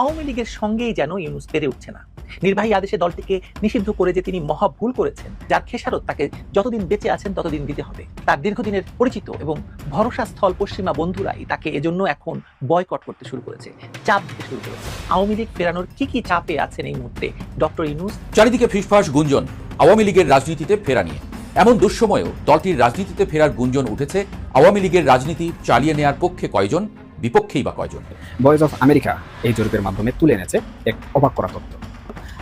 আওয়ামী লীগের সঙ্গেই যেন ইউনুস পেরে উঠছে না। নির্বাহী আদেশে দলটিকে নিষিদ্ধ করে যে তিনি মহা ভুল করেছেন, যার খেসারত তাকে যতদিন বেঁচে আছেন ততদিন দিতে হবে। তার দীর্ঘদিনের পরিচিত এবং ভরসা স্থল পশ্চিমা বন্ধুরাই তাকে এজন্য এখন বয়কট করতে শুরু করেছে, চাপ দিতে শুরু করেছে। আওয়ামী লীগ ফেরানোর কি কি চাপে আছেন এই মুহূর্তে ডক্টর ইউনুস? চারিদিকে ফিসফাস গুঞ্জন, আওয়ামী লীগের রাজনীতিতে ফেরা নিয়ে। এমন দুঃসময়েও দলটির রাজনীতিতে ফেরার গুঞ্জন উঠেছে, আওয়ামী লীগের রাজনীতি চালিয়ে নেয়ার পক্ষে কয়জন বিপক্ষেই বা কয়জন ভয়েস অফ আমেরিকা এই জরিপের মাধ্যমে তুলে এনেছে এক অবাক করা তথ্য।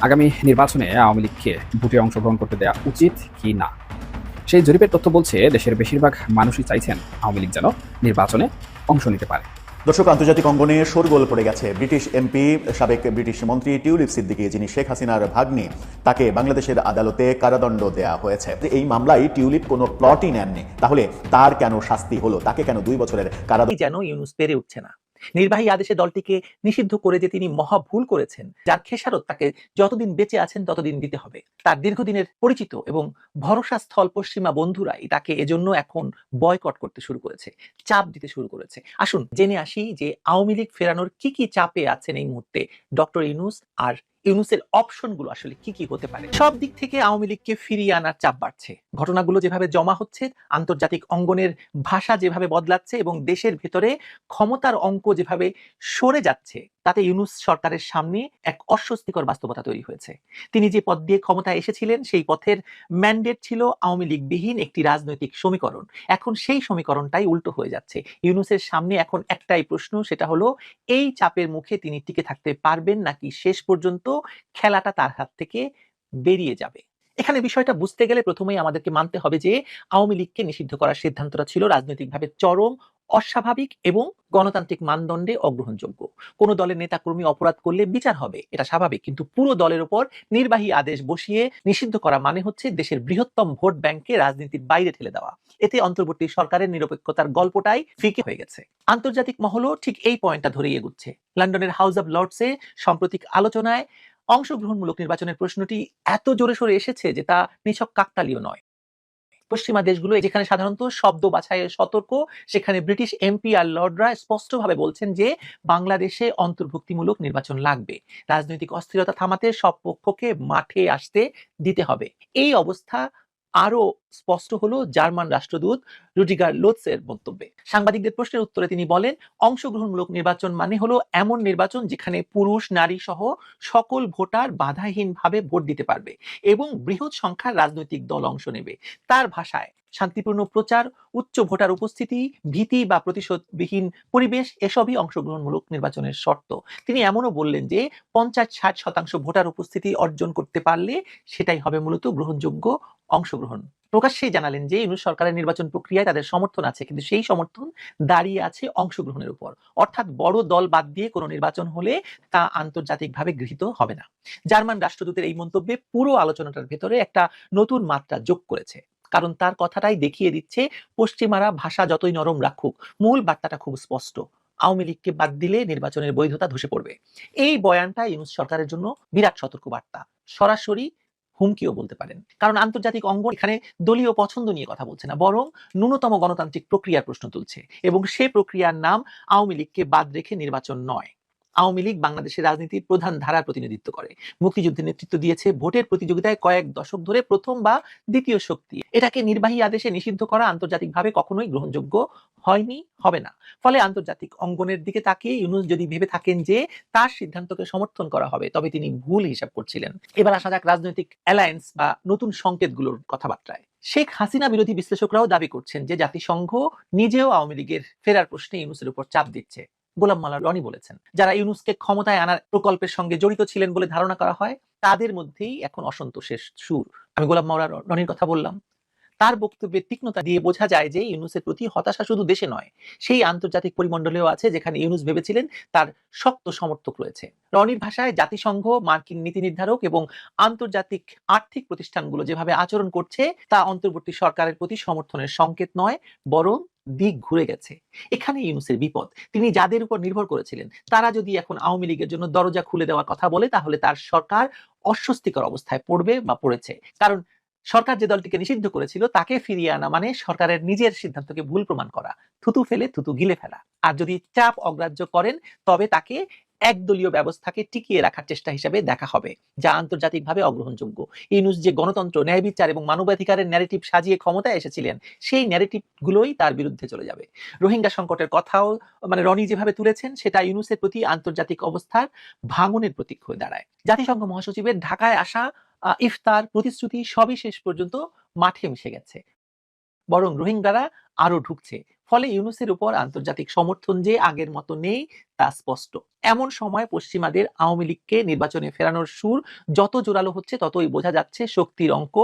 আগামী নির্বাচনে আওয়ামী লীগকে ভোটে অংশগ্রহণ করতে দেওয়া উচিত কি না? সেই জরিপের তথ্য বলছে, দেশের বেশিরভাগ মানুষই চাইছেন আওয়ামী লীগ যেন নির্বাচনে অংশ নিতে পারে। দর্শক, আন্তর্জাতিক অঙ্গনে শোরগোল পড়ে গেছে। ব্রিটিশ এমপি, সাবেক ব্রিটিশ মন্ত্রী টিউলিপ সিদ্দিকি, যিনি শেখ হাসিনার ভাগ্নি, তাকে বাংলাদেশের আদালতে কারাদণ্ড দেয়া হয়েছে। এই মামলায় টিউলিপ কোনো প্লটই নেননি। তাহলে তার কেন শাস্তি হলো? তাকে কেন দুই বছরের কারাদণ্ড যেন ইউনুস পেরে উঠছে না? নির্বাহী আদেশে দলটিকে নিষিদ্ধ করে যে তিনি মহা ভুল করেছেন, যার খেসারত তাকে যতদিন বেঁচে আছেন ততদিন দিতে হবে। তার দীর্ঘদিনের পরিচিত এবং ভরসা স্থল পশ্চিমা বন্ধুরাই তাকে এজন্য এখন বয়কট করতে শুরু করেছে, চাপ দিতে শুরু করেছে। আসুন জেনে আসি যে আওয়ামী লীগ ফেরানোর কি কি চাপে আছেন এই মুহূর্তে ডক্টর ইনুস আর ইউনুসের অপশনগুলো আসলে কি কি হতে পারে? সব দিক থেকে আওয়ামী লীগকে ফিরিয়ে আনার চাপ বাড়ছে। ঘটনাগুলো যেভাবে জমা হচ্ছে, আন্তর্জাতিক অঙ্গনের ভাষা যেভাবে বদলাচ্ছে এবং দেশের ভেতরে ক্ষমতার অঙ্ক যেভাবে সরে যাচ্ছে তাতে ইউনুস সরকারের সামনে এক অস্বস্তিকর বাস্তবতা তৈরি হয়েছে। তিনি যে পদ দিয়ে ক্ষমতায় এসেছিলেন, সেই পথের ম্যান্ডেট ছিল আওয়ামী লীগবিহীন একটি রাজনৈতিক সমীকরণ। এখন সেই সমীকরণটাই উল্টো হয়ে যাচ্ছে। ইউনুসের সামনে এখন একটাই প্রশ্ন, সেটা হলো, এই চাপের মুখে তিনি টিকে থাকতে পারবেন নাকি শেষ পর্যন্ত খেলাটা তার হাত থেকে বেরিয়ে যাবে? এখানে বিষয়টা বুঝতে গেলে প্রথমেই আমাদেরকে মানতে হবে যে, আওয়ামী লীগকে নিষিদ্ধ করার সিদ্ধান্তটা ছিল রাজনৈতিকভাবে চরম অস্বাভাবিক এবং গণতান্ত্রিক মানদণ্ডে অগ্রহণযোগ্য। কোনো দলের নেতাকর্মী অপরাধ করলে বিচার হবে, এটা স্বাভাবিক। কিন্তু পুরো দলের উপর নির্বাহী আদেশ বসিয়ে নিষিদ্ধ করা মানে হচ্ছে দেশের বৃহত্তম ভোট ব্যাংকে রাজনীতির বাইরে ঠেলে দেওয়া। এতে অন্তর্বর্তী সরকারের নিরপেক্ষতার গল্পটাই ফিকে হয়ে গেছে। আন্তর্জাতিক মহলও ঠিক এই পয়েন্টটা ধরেই এগুচ্ছে। লন্ডনের হাউস অব লর্ডসে সাম্প্রতিক আলোচনায় অংশগ্রহণমূলক নির্বাচনের প্রশ্নটি এত জোরে সোরে এসেছে যে তা নিছক কাকতালীয় নয়। পশ্চিমা দেশগুলো যেখানে সাধারণত শব্দ বাছাইয়ের সতর্ক, সেখানে ব্রিটিশ এমপি আর লর্ডরা স্পষ্টভাবে বলছেন যে বাংলাদেশে অন্তর্ভুক্তিমূলক নির্বাচন লাগবে। রাজনৈতিক অস্থিরতা থামাতে সব পক্ষকে মাঠে আসতে দিতে হবে। এই অবস্থা আরও স্পষ্ট হলো জার্মান রাষ্ট্রদূত রুডিগার লোৎসের বক্তব্যে সাংবাদিকদের প্রশ্নের উত্তরে তিনি বলেন, অংশগ্রহণমূলক নির্বাচন মানে হলো এমন নির্বাচন যেখানে পুরুষ, নারী সহ সকল ভোটার বাধাহীনভাবে ভোট দিতে পারবে এবং বৃহৎ সংখ্যার রাজনৈতিক দল অংশ নেবে। তার ভাষায় শান্তিপূর্ণ প্রচার, উচ্চ ভোটার উপস্থিতি, ভীতি বা প্রতিশোধবিহীন পরিবেশ, এসবই অংশগ্রহণমূলক নির্বাচনের শর্ত। তিনি এমনও বললেন যে, পঞ্চাশ, ষাট শতাংশ ভোটার উপস্থিতি অর্জন করতে পারলে সেটাই হবে মূলত গ্রহণযোগ্য অংশগ্রহণ। প্রকাশ্যেই জানালেন যে, ইউনুস সরকারের নির্বাচন প্রক্রিয়ায় তাদের সমর্থন আছে, কিন্তু সেই সমর্থন দাঁড়িয়ে আছে অংশগ্রহণের উপর। অর্থাৎ বড় দল বাদ দিয়ে কোনো নির্বাচন হলে তা আন্তর্জাতিকভাবে গৃহীত হবে না। জার্মান রাষ্ট্রদূতের এই মন্তব্যে পুরো আলোচনাটার ভেতরে একটা নতুন মাত্রা যোগ করেছে। কারণ তার কথাটাই দেখিয়ে দিচ্ছে, পশ্চিমারা ভাষা যতই নরম রাখুক, মূল বার্তাটা খুব স্পষ্ট। আওয়ামী লীগকে বাদ দিলে নির্বাচনের বৈধতা ধসে পড়বে। এই বয়ানটা ইউনুস সরকারের জন্য বিরাট সতর্ক বার্তা সরাসরি হুমকিও বলতে পারেন। কারণ আন্তর্জাতিক অঙ্গন এখানে দলীয় পছন্দ নিয়ে কথা বলছে না, বরং ন্যূনতম গণতান্ত্রিক প্রক্রিয়ার প্রশ্ন তুলছে এবং সে প্রক্রিয়ার নাম আওয়ামী লীগকে বাদ রেখে নির্বাচন নয়। আওয়ামী লীগ বাংলাদেশের রাজনীতির প্রধান ধারার প্রতিনিধিত্ব করে। মুক্তিযুদ্ধের নেতৃত্ব দিয়েছে ভোটের প্রতিযোগিতায় কয়েক দশক ধরে প্রথম বা দ্বিতীয় শক্তি। এটাকে নির্বাহী আদেশে নিষিদ্ধ করা আন্তর্জাতিকভাবে কখনোই গ্রহণযোগ্য হয়নি, হবে না। ফলে আন্তর্জাতিক অঙ্গনের দিকে তাকিয়ে ইউনুস যদি ভেবে থাকেন যে তার সিদ্ধান্তকে সমর্থন করা হবে, তবে তিনি ভুল হিসাব করছিলেন। এবার আসা যাক রাজনৈতিক অ্যালায়েন্স বা নতুন সংকেতগুলোর কথাবার্তায়। শেখ হাসিনা বিরোধী বিশ্লেষকরাও দাবি করছেন যে জাতিসংঘ নিজেও আওয়ামী লীগের ফেরার প্রশ্নে ইউনুসের উপর চাপ দিচ্ছে। গোলাম মালা রনি বলেছেন। যারা ইউনুসকে ক্ষমতায় আনার প্রকল্পের সঙ্গে জড়িত ছিলেন বলে ধারণা করা হয়, তাদের মধ্যেই এখন অসন্তোষের সুর। আমি গোলাম মাওলা রনির কথা বললাম। তার বক্তব্যের তীক্ষ্ণতা দিয়ে বোঝা যায় যে ইউনুসের প্রতি হতাশা শুধু দেশে নয়, সেই আন্তর্জাতিক পরিমণ্ডলেও আছে যেখানে ইউনুস ভেবেছিলেন তার শক্ত সমর্থক রয়েছে। রনির ভাষায় জাতিসংঘ, মার্কিন নীতি নির্ধারক এবং আন্তর্জাতিক আর্থিক প্রতিষ্ঠানগুলো যেভাবে আচরণ করছে, তা অন্তর্বর্তী সরকারের প্রতি সমর্থনের সংকেত নয়, বরং দিক ঘুরে গেছে। এখানে ইউনুসের বিপদ। তিনি যাদের উপর নির্ভর করেছিলেন, তারা যদি এখন আওয়ামী লীগের জন্য দরজা খুলে দেওয়ার কথা বলে, তাহলে তার সরকার অস্বস্তিকর অবস্থায় পড়বে বা পড়েছে। কারণ সরকার যে দলটিকে নিষিদ্ধ করেছিল, তাকে ফিরিয়ে আনা মানে সরকারের নিজের সিদ্ধান্তকে ভুল প্রমাণ করা। থুতু ফেলে থুতু গিলে ফেলা। আর যদি চাপ অগ্রাহ্য করেন, তবে তাকে একদলীয় ব্যবস্থাকে টিকিয়ে রাখার চেষ্টা হিসেবে দেখা হবে, যা আন্তর্জাতিকভাবে অগ্রহণযোগ্য। ইউনুস যে গণতন্ত্র, ন্যায় বিচার এবং মানবাধিকারের ন্যারেটিভ সাজিয়ে ক্ষমতায় এসেছিলেন, সেই ন্যারেটিভ গুলোই তার বিরুদ্ধে চলে যাবে। রোহিঙ্গা সংকটের কথাও মানে রনি যেভাবে তুলেছেন, সেটা ইউনুসের প্রতি আন্তর্জাতিক অবস্থার ভাঙনের প্রতীক হয়ে দাঁড়ায়। জাতিসংঘ মহাসচিবের ঢাকায় আসা ইফতার প্রতিশ্রুতি সবই শেষ পর্যন্ত মাঠে মিশে গেছে। বরং রোহিঙ্গারা আরও ঢুকছে। ফলে ইউনুসের উপর আন্তর্জাতিক সমর্থন যে আগের মতো নেই, তা স্পষ্ট। এমন সময় পশ্চিমাদের আওয়ামী লীগকে নির্বাচনে ফেরানোর সুর যত জোরালো হচ্ছে, ততই বোঝা যাচ্ছে শক্তির অঙ্ক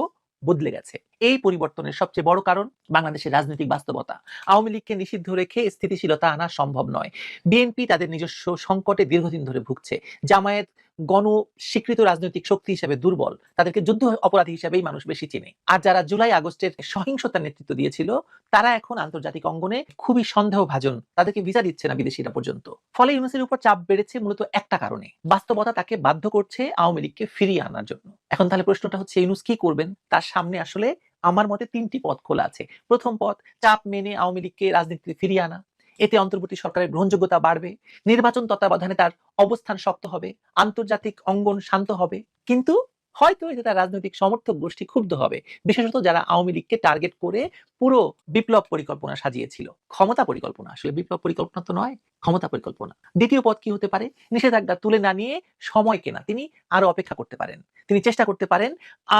বদলে গেছে। এই পরিবর্তনের সবচেয়ে বড় কারণ বাংলাদেশের রাজনৈতিক বাস্তবতা। আওয়ামী লীগকে নিষিদ্ধ রেখে স্থিতিশীলতা আনা সম্ভব নয়। বিএনপি তাদের নিজস্ব সংকটে দীর্ঘদিন ধরে ভুগছে। জামায়াত গণ স্বীকৃত রাজনৈতিক শক্তি হিসেবে দুর্বল। তাদেরকে যুদ্ধ অপরাধী হিসেবেই মানুষ বেশি চেনে। আর যারা জুলাই আগস্টের সহিংসতার নেতৃত্ব দিয়েছিল, তারা এখন আন্তর্জাতিক অঙ্গনে খুবই সন্দেহভাজন। তাদেরকে ভিসা দিচ্ছে না বিদেশিরা পর্যন্ত। ফলে ইউনুসের উপর চাপ বেড়েছে মূলত একটা কারণে। বাস্তবতা তাকে বাধ্য করছে আওয়ামী লীগকে ফিরিয়ে আনার জন্য। এখন তাহলে প্রশ্নটা হচ্ছে, ইউনুস কি করবেন? তার সামনে আসলে আমার মতে তিনটি পথ খোলা আছে। প্রথম পথ, চাপ মেনে আওয়ামী লীগকে রাজনীতিতে ফিরিয়ে আনা। এতে অন্তর্বর্তী সরকারের গ্রহণযোগ্যতা বাড়বে। নির্বাচন তত্ত্বাবধানে তার অবস্থান শক্ত হবে। আন্তর্জাতিক অঙ্গন শান্ত হবে। কিন্তু হয়তো এতে তার রাজনৈতিক সমর্থক গোষ্ঠী ক্ষুব্ধ হবে। বিশেষত যারা আওয়ামী লীগকে টার্গেট করে পুরো বিপ্লব পরিকল্পনা সাজিয়েছিল। ক্ষমতা পরিকল্পনা, আসলে বিপ্লব পরিকল্পনা তো নয়, ক্ষমতা পরিকল্পনা। দ্বিতীয় পথ কি হতে পারে? নিষেধাজ্ঞা তুলে না নিয়ে সময় কেনা, তিনি আরও অপেক্ষা করতে পারেন। তিনি চেষ্টা করতে পারেন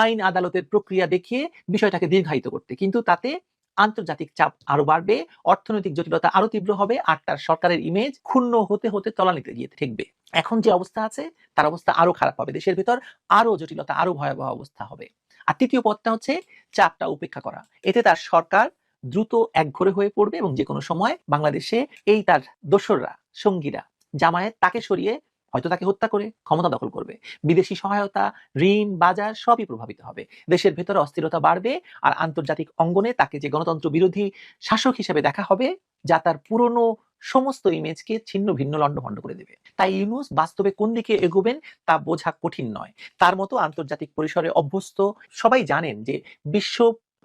আইন আদালতের প্রক্রিয়া দেখিয়ে বিষয়টাকে দীর্ঘায়িত করতে। কিন্তু তাতে আন্তর্জাতিক চাপ আরও বাড়বে, অর্থনৈতিক জটিলতা আরও তীব্র হবে, আর তার সরকারের ইমেজ ক্ষুণ্ণ হতে হতে তলানিতে গিয়ে ঠেকবে। এখন যে অবস্থা আছে, তার অবস্থা আরও খারাপ হবে। দেশের ভেতর আরও জটিলতা, আরও ভয়াবহ অবস্থা হবে। আর তৃতীয় পথটা হচ্ছে চাপটা উপেক্ষা করা। এতে তার সরকার দ্রুত একঘরে হয়ে পড়বে এবং যে কোনো সময় বাংলাদেশে এই তার দোসররা, সঙ্গীরা, জামায়াত তাকে সরিয়ে হয়তো তাকে হত্যা করে ক্ষমতা দখল করবে। বিদেশি সহায়তা, ঋণ, বাজার সবই প্রভাবিত হবে। দেশের ভেতরে অস্থিরতা বাড়বে আর আন্তর্জাতিক অঙ্গনে তাকে যে গণতন্ত্র বিরোধী শাসক হিসেবে দেখা হবে, যা তার পুরনো সমস্ত ইমেজকে ছিন্ন, ভিন্ন, লণ্ডভণ্ড করে দেবে। তাই ইউনুস বাস্তবে কোন দিকে এগোবেন তা বোঝা কঠিন নয়। তার মতো আন্তর্জাতিক পরিসরে অভ্যস্ত সবাই জানেন যে বিশ্ব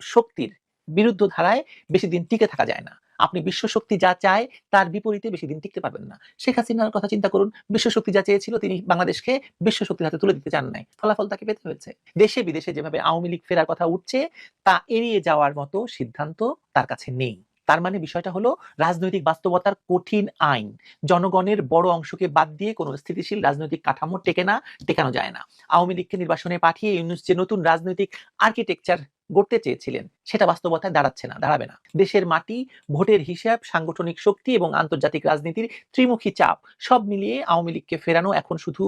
শক্তির বিরুদ্ধ ধারায় বেশি দিন টিকে থাকা যায় না। আপনি বিশ্ব শক্তি যা চায়, তার বিপরীতে বেশি দিন টিকতে পারবেন না। শেখ হাসিনার কথা চিন্তা করুন বিশ্ব শক্তি যা চেয়েছিল তিনি বাংলাদেশকে বিশ্ব শক্তির হাতে তুলে দিতে চান নাই। ফলাফল তাকে পেতে হয়েছে। দেশে বিদেশে যেভাবে আওয়ামী লীগ ফেরার কথা উঠছে, তা এড়িয়ে যাওয়ার মতো সিদ্ধান্ত তার কাছে নেই। তার মানে বিষয়টা হলো রাজনৈতিক বাস্তবতার কঠিন আইন। জনগণের বড় অংশকে বাদ দিয়ে কোনো স্থিতিশীল রাজনৈতিক কাঠামো টেকে না, টেকানো যায় না। আওয়ামী লীগকে নির্বাসনে পাঠিয়ে ইউনুস যে নতুন রাজনৈতিক আর্কিটেকচার গড়তে চেয়েছিলেন, সেটা বাস্তবতায় দাঁড়াচ্ছে না, দাঁড়াবে না। দেশের মাটি, ভোটের হিসাব, সাংগঠনিক শক্তি এবং আন্তর্জাতিক রাজনীতির ত্রিমুখী চাপ, সব মিলিয়ে আওয়ামী লীগকে ফেরানো এখন শুধু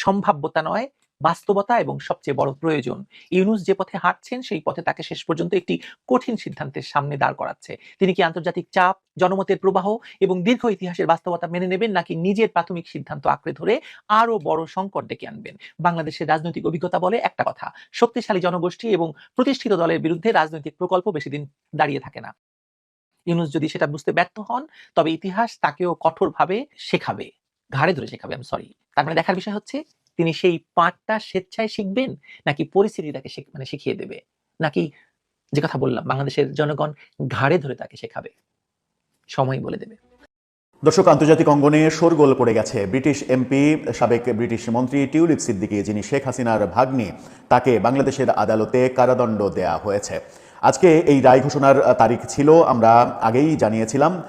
সম্ভাব্যতা নয় বাস্তবতা এবং সবচেয়ে বড় প্রয়োজন। ইউনুস যে পথে হাঁটছেন, সেই পথে তাকে শেষ পর্যন্ত একটি কঠিন সিদ্ধান্তের সামনে দাঁড় করাচ্ছে। তিনি কি আন্তর্জাতিক চাপ, জনমতের প্রবাহ এবং দীর্ঘ ইতিহাসের বাস্তবতা মেনে নেবেন, নাকি নিজের প্রাথমিক সিদ্ধান্ত আঁকড়ে ধরে আরও বড় সংকট ডেকে আনবেন? বাংলাদেশের রাজনৈতিক অভিজ্ঞতা বলে একটা কথা, শক্তিশালী জনগোষ্ঠী এবং প্রতিষ্ঠিত দলের বিরুদ্ধে রাজনৈতিক প্রকল্প বেশি দিন দাঁড়িয়ে থাকে না। ইউনুস যদি সেটা বুঝতে ব্যর্থ হন, তবে ইতিহাস তাকেও কঠোরভাবে শেখাবে। ঘাড়ে ধরে শেখাবে আমি সরি তার মানে দেখার বিষয় হচ্ছে তিনি সেই পাঠটা স্বেচ্ছায় শিখবেন নাকি পরিস্থিতি তাকে মানে শিখিয়ে দেবে? নাকি যে কথা বললাম, বাংলাদেশের জনগণ ঘাড়ে ধরে তাকে শেখাবে? সময় বলে দেবে। দর্শক, আন্তর্জাতিক অঙ্গনে শোরগোল পড়ে গেছে। ব্রিটিশ এমপি, সাবেক ব্রিটিশ মন্ত্রী টিউলিপ সিদ্দিকী, যিনি শেখ হাসিনার ভাগ্নি, তাকে বাংলাদেশের আদালতে কারাদণ্ড দেয়া হয়েছে। আজকে এই রায় ঘোষণার তারিখ ছিল, আমরা আগেই জানিয়েছিলাম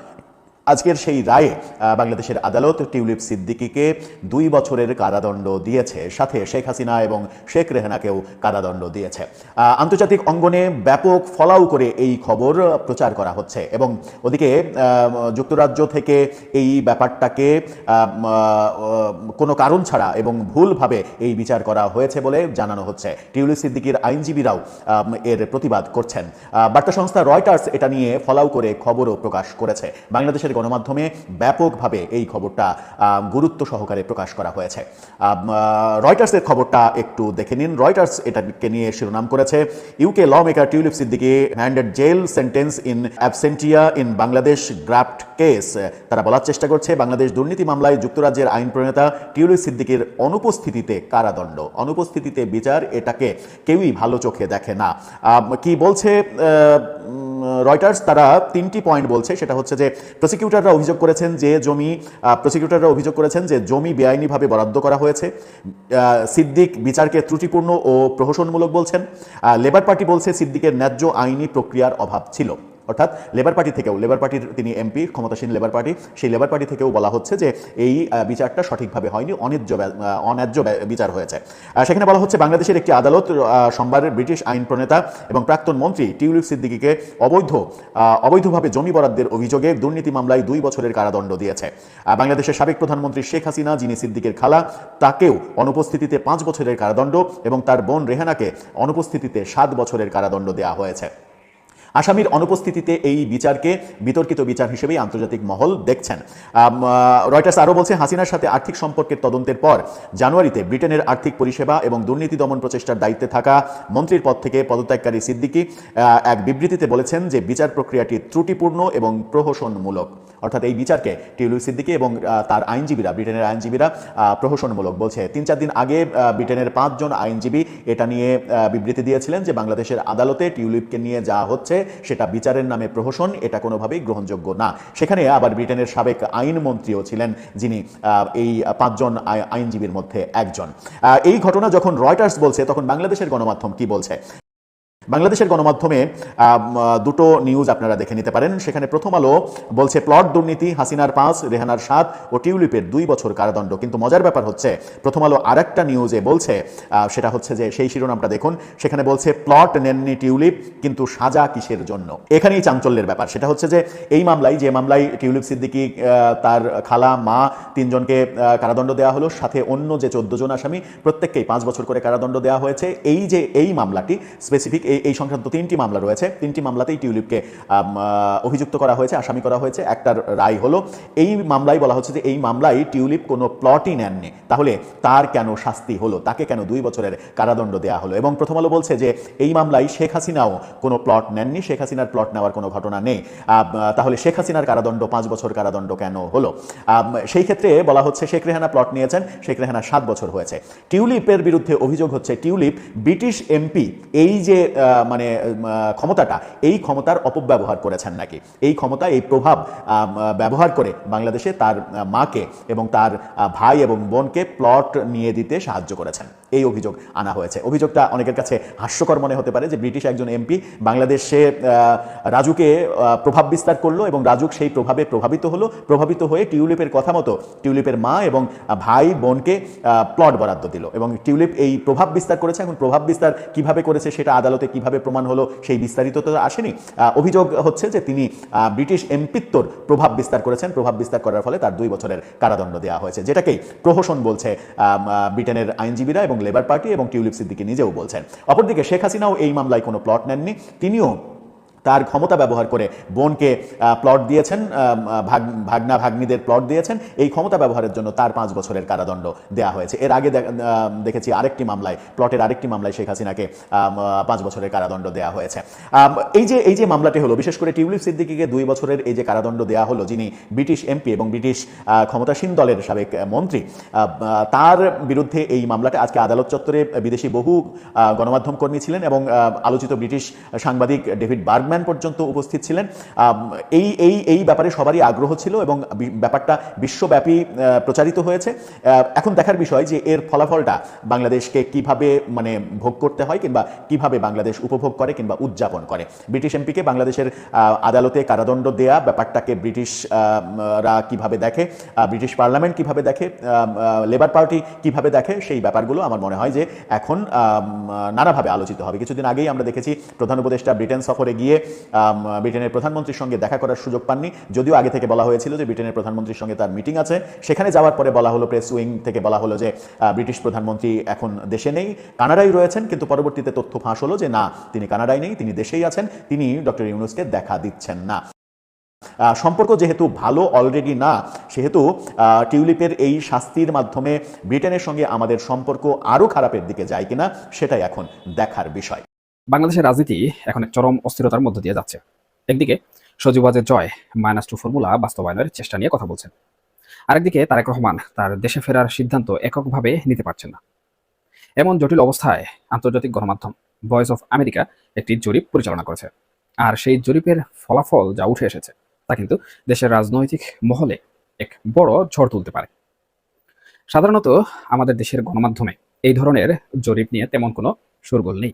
আজকের সেই রায়ে বাংলাদেশের আদালত টিউলিপ সিদ্দিকিকে দুই বছরের কারাদণ্ড দিয়েছে। সাথে শেখ হাসিনা এবং শেখ রেহানাকেও কারাদণ্ড দিয়েছে। আন্তর্জাতিক অঙ্গনে ব্যাপক ফলাও করে এই খবর প্রচার করা হচ্ছে এবং ওদিকে যুক্তরাজ্য থেকে এই ব্যাপারটাকে কোনো কারণ ছাড়া এবং ভুলভাবে এই বিচার করা হয়েছে বলে জানানো হচ্ছে। টিউলিপ সিদ্দিকির আইনজীবীরাও এর প্রতিবাদ করছেন। বার্তা সংস্থা রয়টার্স এটা নিয়ে ফলাও করে খবরও প্রকাশ করেছে। বাংলাদেশের গণমাধ্যমে ব্যাপকভাবে এই খবরটা গুরুত্ব সহকারে প্রকাশ করা হয়েছে। রয়টার্সের খবরটা একটু দেখে নিন। রয়টার্স এটাকে নিয়ে শিরোনাম করেছে UK lawmaker Tulip Siddiq handed jail sentence in absentia in Bangladesh graft case তারা বলার চেষ্টা করছে, বাংলাদেশ দুর্নীতি মামলায় যুক্তরাজ্যের আইন প্রণেতা টিউলিপ সিদ্দিকির অনুপস্থিতিতে কারাদণ্ড। অনুপস্থিতিতে বিচার এটাকে কেউই ভালো চোখে দেখে না। কি বলছে রয়টার্স তারা তিনটি পয়েন্ট বলছে। সেটা হচ্ছে যে প্রসিকিউটররা অভিযোগ করেছেন যে জমি প্রসিকিউটররা অভিযোগ করেছেন যে জমি বেআইনিভাবে বরাদ্দ করা হয়েছে। সিদ্দিক বিচারকে ত্রুটিপূর্ণ ও প্রহসনমূলক বলছেন। লেবার পার্টি বলছে সিদ্দিকের ন্যায্য আইনি প্রক্রিয়ার অভাব ছিল। অর্থাৎ লেবার পার্টি থেকেও লেবার পার্টির তিনি এমপি ক্ষমতাসীন লেবার পার্টি সেই লেবার পার্টি থেকেও বলা হচ্ছে যে এই বিচারটা সঠিকভাবে হয়নি, অন্যায্য অন্যায্য বিচার হয়েছে। সেখানে বলা হচ্ছে বাংলাদেশের একটি আদালত সোমবার ব্রিটিশ আইন প্রণেতা এবং প্রাক্তন মন্ত্রী টিউলিপ সিদ্দিকিকে অবৈধ অবৈধভাবে জমি বরাদ্দের অভিযোগে দুর্নীতি মামলায় দুই বছরের কারাদণ্ড দিয়েছে। বাংলাদেশের সাবেক প্রধানমন্ত্রী শেখ হাসিনা, যিনি সিদ্দিকের খালা, তাকেও অনুপস্থিতিতে পাঁচ বছরের কারাদণ্ড এবং তার বোন রেহানাকে অনুপস্থিতিতে সাত বছরের কারাদণ্ড দেওয়া হয়েছে। আসামির অনুপস্থিতিতে এই বিচারকে বিতর্কিত বিচার হিসেবেই আন্তর্জাতিক মহল দেখছেন। রয়টার্স আরও বলছে, হাসিনার সাথে আর্থিক সম্পর্কের তদন্তের পর জানুয়ারিতে ব্রিটেনের আর্থিক পরিষেবা এবং দুর্নীতি দমন প্রচেষ্টার দায়িত্বে থাকা মন্ত্রীর পদ থেকে পদত্যাগকারী সিদ্দিকী এক বিবৃতিতে বলেছেন যে বিচার প্রক্রিয়াটি ত্রুটিপূর্ণ এবং প্রহসনমূলক। অর্থাৎ এই বিচারকে টিউলু সিদ্দিকী এবং তার আইনজীবীরা, ব্রিটেনের আইনজীবীরা প্রহসনমূলক বলছে। তিন চার দিন আগে ব্রিটেনের পাঁচজন আইনজীবী এটা নিয়ে বিবৃতি দিয়েছিলেন যে বাংলাদেশের আদালতে টিউলিপকে নিয়ে যা হচ্ছে সেটা বিচারের নামে প্রহসন, এটা কোনোভাবেই গ্রহণযোগ্য না। সেখানে আবার ব্রিটেনের সাবেক আইনমন্ত্রীও ছিলেন, যিনি এই পাঁচজন আইনজীবীর মধ্যে একজন। এই ঘটনা যখন রয়টার্স বলছে, তখন বাংলাদেশের গণমাধ্যম কি বলছে? বাংলাদেশের গণমাধ্যমে দুটো নিউজ আপনারা দেখে নিতে পারেন। সেখানে প্রথম আলো বলছে, প্লট দুর্নীতি, হাসিনার পাঁচ, রেহানার সাত ও টিউলিপের দুই বছর কারাদণ্ড। কিন্তু মজার ব্যাপার হচ্ছে, প্রথম আলো আর একটা নিউজে বলছে সেটা হচ্ছে যে সেই শিরোনামটা দেখুন, সেখানে বলছে, প্লট নেননি টিউলিপ, কিন্তু সাজা কিসের জন্য? এখানেই চাঞ্চল্যের ব্যাপার। সেটা হচ্ছে যে এই মামলায়, যে মামলায় টিউলিপ সিদ্দিকি তার খালা, মা তিনজনকে কারাদণ্ড দেওয়া হলো, সাথে অন্য যে চোদ্দ জন আসামি, প্রত্যেককেই পাঁচ বছর করে কারাদণ্ড দেওয়া হয়েছে। এই যে এই মামলাটি স্পেসিফিক এই এই সংক্রান্ত তিনটি মামলা রয়েছে। তিনটি মামলাতেই টিউলিপকে অভিযুক্ত করা হয়েছে, আসামি করা হয়েছে। একটার রায় হলো, এই মামলায় বলা হচ্ছে যে এই মামলায় টিউলিপ কোনো প্লটই নেননি। তাহলে তার কেন শাস্তি হলো? তাকে কেন দুই বছরের কারাদণ্ড দেওয়া হলো? এবং প্রথম আলো বলছে যে এই মামলায় শেখ হাসিনাও কোনো প্লট নেননি, শেখ হাসিনার প্লট নেওয়ার কোনো ঘটনা নেই। তাহলে শেখ হাসিনার কারাদণ্ড পাঁচ বছর কারাদণ্ড কেন হলো? সেই ক্ষেত্রে বলা হচ্ছে শেখ রেহানা প্লট নিয়েছেন, শেখ রেহানা সাত বছর হয়েছে। টিউলিপের বিরুদ্ধে অভিযোগ হচ্ছে, টিউলিপ ব্রিটিশ এমপি, এই যে মানে ক্ষমতাটা, এই ক্ষমতার অপব্যবহার করেছেন নাকি? এই ক্ষমতা, এই প্রভাব ব্যবহার করে বাংলাদেশে তার মাকে এবং তার ভাই এবং বোনকে প্লট নিয়ে দিতে সাহায্য করেছেন। এই অভিযোগ আনা হয়েছে। অভিযোগটা অনেকের কাছে হাস্যকর মনে হতে পারে যে ব্রিটিশ একজন এমপি বাংলাদেশে রাজুকে প্রভাব বিস্তার করল এবং রাজুক সেই প্রভাবে প্রভাবিত হলো। প্রভাবিত হয়ে টিউলিপের কথা মতো টিউলিপের মা এবং ভাই বোনকে প্লট বরাদ্দ দিল এবং টিউলিপ এই প্রভাব বিস্তার করেছে। এখন প্রভাব বিস্তার কীভাবে করেছে সেটা আদালতে কীভাবে প্রমাণ হলো সেই বিস্তারিত তো আসেনি। অভিযোগ হচ্ছে যে তিনি ব্রিটিশ এমপিত্বর প্রভাব বিস্তার করেছেন। প্রভাব বিস্তার করার ফলে তার দুই বছরের কারাদণ্ড দেওয়া হয়েছে, যেটাকেই প্রহসন বলছে ব্রিটেনের আইনজীবীরা এবং লেবার পার্টি এবং টিউলিপ সিদ্দিকি নিজেও বলছেন। অপরদিকে শেখ হাসিনাও এই মামলায় কোনো প্লট নেননি। তিনিও তার ক্ষমতা ব্যবহার করে বোনকে প্লট দিয়েছেন ভাগ, ভাগনা ভাগ্নিদের প্লট দিয়েছেন। এই ক্ষমতা ব্যবহারের জন্য তার পাঁচ বছরের কারাদণ্ড দেওয়া হয়েছে। এর আগে দেখেছি আরেকটি মামলায় প্লটের আরেকটি মামলায় শেখ হাসিনাকে পাঁচ বছরের কারাদণ্ড দেওয়া হয়েছে। এই যে এই যে মামলাটি হলো, বিশেষ করে টিউলিপ সিদ্দিকিকে দুই বছরের এই যে কারাদণ্ড দেওয়া হলো, যিনি ব্রিটিশ এমপি এবং ব্রিটিশ ক্ষমতাসীন দলের সাবেক মন্ত্রী তার বিরুদ্ধে এই মামলাটা আজকে আদালত চত্বরে বিদেশি বহু গণমাধ্যম কর্মী ছিলেন এবং আলোচিত ব্রিটিশ সাংবাদিক ডেভিড বার্গম্যান পর্যন্ত উপস্থিত ছিলেন। এই এই এই ব্যাপারে সবারই আগ্রহ ছিল এবং ব্যাপারটা বিশ্বব্যাপী প্রচারিত হয়েছে। এখন দেখার বিষয় যে এর ফলাফলটা বাংলাদেশকে কীভাবে মানে ভোগ করতে হয় কিংবা কীভাবে বাংলাদেশ উপভোগ করে কিংবা উদযাপন করে। ব্রিটিশ এমপিকে বাংলাদেশের আদালতে কারাদণ্ড দেয়া ব্যাপারটাকে ব্রিটিশ রা কীভাবে দেখে ব্রিটিশ পার্লামেন্ট কীভাবে দেখে লেবার পার্টি কীভাবে দেখে, সেই ব্যাপারগুলো আমার মনে হয় যে এখন নানাভাবে আলোচিত হবে। কিছুদিন আগেই আমরা দেখেছি প্রধান উপদেষ্টা ব্রিটেন সফরে গিয়ে ব্রিটেনের প্রধানমন্ত্রীর সঙ্গে দেখা করার সুযোগ পাননি। যদিও আগে থেকে বলা হয়েছিল যে ব্রিটেনের প্রধানমন্ত্রীর সঙ্গে তার মিটিং আছে। সেখানে যাওয়ার পরে বলা হলো প্রেস উইং থেকে বলা হলো যে ব্রিটিশ প্রধানমন্ত্রী এখন দেশে নেই। কানাডায় রয়েছেন, কিন্তু পরবর্তীতে তথ্য ফাঁস হলো যে, না, তিনি কানাডায় নেই, তিনি দেশেই আছেন, তিনি ডক্টর ইউনুসকে দেখা দিচ্ছেন না। সম্পর্ক যেহেতু ভালো অলরেডি না, সেহেতু টিউলিপের এই শাস্তির মাধ্যমে ব্রিটেনের সঙ্গে আমাদের সম্পর্ক আরও খারাপের দিকে যায় কিনা, সেটাই এখন দেখার বিষয়। বাংলাদেশের রাজনীতি এখন এক চরম অস্থিরতার মধ্য দিয়ে যাচ্ছে। একদিকে সজীবাজের জয় মাইনাস টু ফর্মুলা বাস্তবায়নের চেষ্টা নিয়ে কথা বলছেন। আরেকদিকে তারেক রহমান তার দেশে ফেরার সিদ্ধান্ত এককভাবে নিতে পারছেন না। এমন জটিল অবস্থায় আন্তর্জাতিক গণমাধ্যম ভয়েস অফ আমেরিকা একটি জরিপ পরিচালনা করেছে। আর সেই জরিপের ফলাফল যা উঠে এসেছে, তা কিন্তু দেশের রাজনৈতিক মহলে এক বড় ঝড় তুলতে পারে। সাধারণত আমাদের দেশের গণমাধ্যমে এই ধরনের জরিপ নিয়ে তেমন কোনো সুরগোল নেই।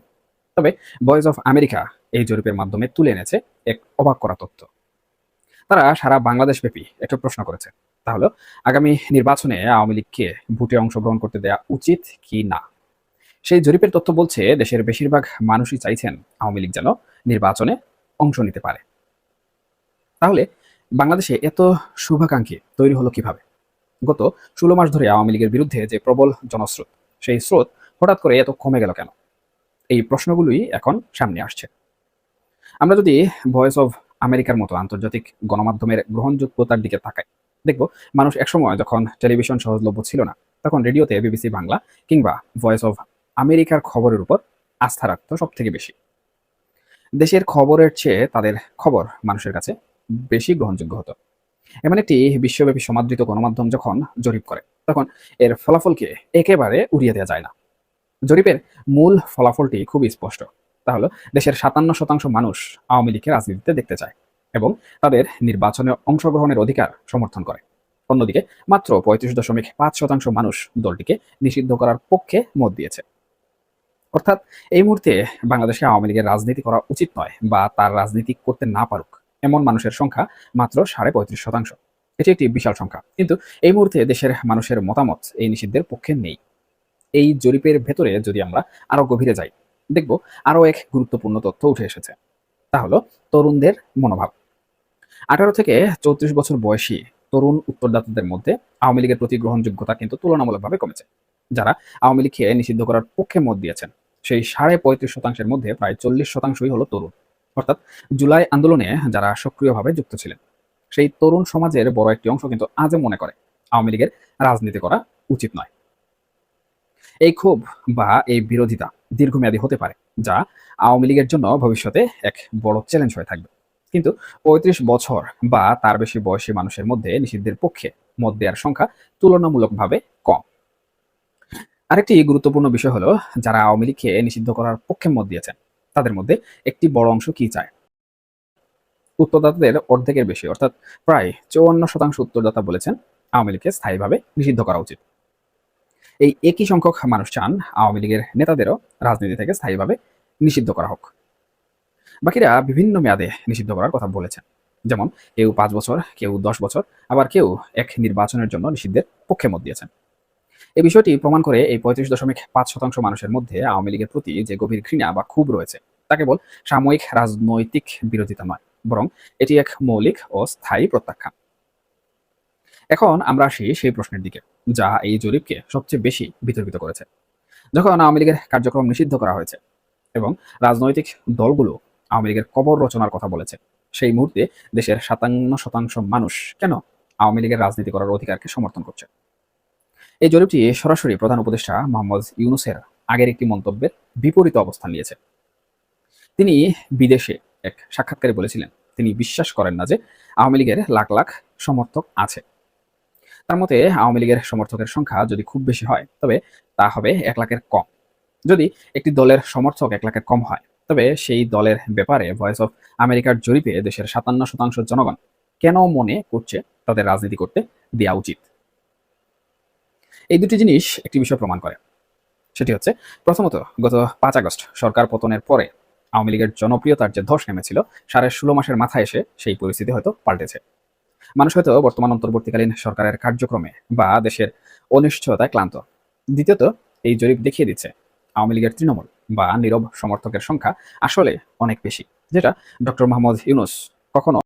তবে ভয়েস অফ আমেরিকা এই জরিপের মাধ্যমে তুলে এনেছে এক অবাক করা তথ্য। তারা সারা বাংলাদেশ ব্যাপী একটা প্রশ্ন করেছে, তা হলো, আগামী নির্বাচনে আওয়ামী লীগকে ভোটে অংশগ্রহণ করতে দেওয়া উচিত কি না? সেই জরিপের তথ্য বলছে, দেশের বেশিরভাগ মানুষই চাইছেন আওয়ামী লীগ যেন নির্বাচনে অংশ নিতে পারে। তাহলে, বাংলাদেশে এত শুভাকাঙ্ক্ষী তৈরি হলো কীভাবে? গত ষোলো মাস ধরে আওয়ামী লীগের বিরুদ্ধে যে প্রবল জনস্রোত, সেই স্রোত হঠাৎ করে এত কমে গেল কেন? এই প্রশ্নগুলোই এখন সামনে আসছে। আমরা যদি ভয়েস অফ আমেরিকার মতো আন্তর্জাতিক গণমাধ্যমের গ্রহণযোগ্যতার দিকে তাকাই, দেখব মানুষ একসময় যখন টেলিভিশন সহজলভ্য ছিল না, তখন রেডিওতে বিবিসি বাংলা কিংবা ভয়েস অফ আমেরিকার খবরের উপর আস্থা রাখত সব থেকে বেশি। দেশের খবরের চেয়ে তাদের খবর মানুষের কাছে বেশি গ্রহণযোগ্য হতো। এমন একটি বিশ্বব্যাপী সমাদৃত গণমাধ্যম যখন জরিপ করে, তখন এর ফলাফলকে একেবারে উড়িয়ে দেওয়া যায় না। জরিপের মূল ফলাফলটি খুবই স্পষ্ট। তা হলো, দেশের সাতান্ন শতাংশ মানুষ আওয়ামী লীগকে রাজনীতিতে দেখতে চায় এবং তাদের নির্বাচনে অংশগ্রহণের অধিকার সমর্থন করে। অন্যদিকে, মাত্র পঁয়ত্রিশ দশমিক পাঁচ শতাংশ মানুষ দলটিকে নিষিদ্ধ করার পক্ষে মত দিয়েছে। অর্থাৎ, এই মুহূর্তে বাংলাদেশে আওয়ামী লীগের রাজনীতি করা উচিত নয় বা তার রাজনীতি করতে না পারুক এমন মানুষের সংখ্যা মাত্র সাড়ে পঁয়ত্রিশ শতাংশ। এটি একটি বিশাল সংখ্যা। কিন্তু এই মুহূর্তে দেশের মানুষের মতামত এই নিষিদ্ধের পক্ষে নেই। এই জরিপের ভেতরে যদি আমরা আরও গভীরে যাই, দেখব আরও এক গুরুত্বপূর্ণ তথ্য উঠে এসেছে। তা হলো, তরুণদের মনোভাব। আঠারো থেকে চৌত্রিশ বছর বয়সী তরুণ উত্তরদাতাদের মধ্যে আওয়ামী লীগের প্রতি গ্রহণযোগ্যতা কিন্তু তুলনামূলকভাবে কমেছে। যারা আওয়ামী লীগকে নিষিদ্ধ করার পক্ষে মত দিয়েছেন, সেই সাড়ে পঁয়ত্রিশ শতাংশের মধ্যে প্রায় চল্লিশ শতাংশই হলো তরুণ। অর্থাৎ জুলাই আন্দোলনে যারা সক্রিয়ভাবে যুক্ত ছিলেন, সেই তরুণ সমাজের বড় একটি অংশ কিন্তু আজও মনে করে, আওয়ামী লীগের রাজনীতি করা উচিত নয়। এই ক্ষোভ বা এই বিরোধিতা দীর্ঘমেয়াদী হতে পারে, যা আওয়ামী লীগের জন্য ভবিষ্যতে এক বড় চ্যালেঞ্জ হয়ে থাকবে। কিন্তু পঁয়ত্রিশ বছর বা তার বেশি বয়সী মানুষের মধ্যে নিষিদ্ধের পক্ষে মত দেওয়ার সংখ্যা তুলনামূলকভাবে কম। আরেকটি গুরুত্বপূর্ণ বিষয় হলো, যারা আওয়ামী লীগকে নিষিদ্ধ করার পক্ষে মত দিয়েছেন, তাদের মধ্যে একটি বড় অংশ কি চায়? উত্তরদাতাদের অর্ধেকের বেশি, অর্থাৎ প্রায় চৌয়ান্ন শতাংশ উত্তরদাতা বলেছেন, আওয়ামী লীগকে স্থায়ীভাবে নিষিদ্ধ করা উচিত। এই একই সংখ্যক মানুষ চান আওয়ামী লীগের নেতাদেরও রাজনীতি থেকে স্থায়ীভাবে নিষিদ্ধ করা হোক। বাকিরা বিভিন্ন মেয়াদে নিষিদ্ধ করার কথা বলেছেন। যেমন কেউ পাঁচ বছর, কেউ দশ বছর, আবার কেউ এক নির্বাচনের জন্য নিষিদ্ধের পক্ষে মত দিয়েছেন। এই বিষয়টি প্রমাণ করে এই পঁয়ত্রিশ দশমিক পাঁচ শতাংশ মানুষের মধ্যে আওয়ামী লীগের প্রতি যে গভীর ঘৃণা বা ক্ষোভ রয়েছে তা কেবল সাময়িক রাজনৈতিক বিরোধিতা নয়, বরং এটি এক মৌলিক ও স্থায়ী প্রত্যাখ্যান। এখন আমরা আসি সেই প্রশ্নের দিকে। যা এই জরিপকে সবচেয়ে বেশি বিতর্কিত করেছে। যখন আওয়ামী লীগের কার্যক্রম নিষিদ্ধ করা হয়েছে এবং রাজনৈতিক দলগুলো আওয়ামী লীগের কবর রচনার কথা বলেছে, সেই মুহূর্তে দেশের সাতান্ন শতাংশ মানুষ কেন আওয়ামী লীগের রাজনীতি করার অধিকারকে সমর্থন করছে? এই জরিপটি সরাসরি প্রধান উপদেষ্টা মোহাম্মদ ইউনুসের আগের একটি মন্তব্যের বিপরীত অবস্থান নিয়েছে। তিনি বিদেশে এক সাক্ষাৎকারে বলেছিলেন, তিনি বিশ্বাস করেন না যে আওয়ামী লীগের লাখ লাখ সমর্থক আছে। তার মতে আওয়ামী লীগের সমর্থকের সংখ্যা যদি খুব বেশি হয়, তবে তা হবে এক লাখের কম। যদি একটি দলের সমর্থক এক লাখের কম হয়, তবে সেই দলের ব্যাপারে ভয়েস অফ আমেরিকার জরিপে দেশের সাতান্ন শতাংশ জনগণ কেন মনে করছে তাদের রাজনীতি করতে দেওয়া উচিত? এই দুটি জিনিস একটি বিষয় প্রমাণ করে। সেটি হচ্ছে, প্রথমত, গত পাঁচ আগস্ট সরকার পতনের পরে আওয়ামী লীগের জনপ্রিয়তার যে ধস নেমেছিল, সাড়ে ষোলো মাসের মাথায় এসে সেই পরিস্থিতি হয়তো পাল্টেছে। মানুষ হয়তো বর্তমান অন্তর্বর্তীকালীন সরকারের কার্যক্রমে বা দেশের অনিশ্চয়তায় ক্লান্ত। দ্বিতীয়ত, এই জরিপ দেখিয়ে দিচ্ছে, আওয়ামী লীগের তৃণমূল বা নীরব সমর্থকের সংখ্যা আসলে অনেক বেশি, যেটা ডক্টর মোহাম্মদ ইউনুস কখনো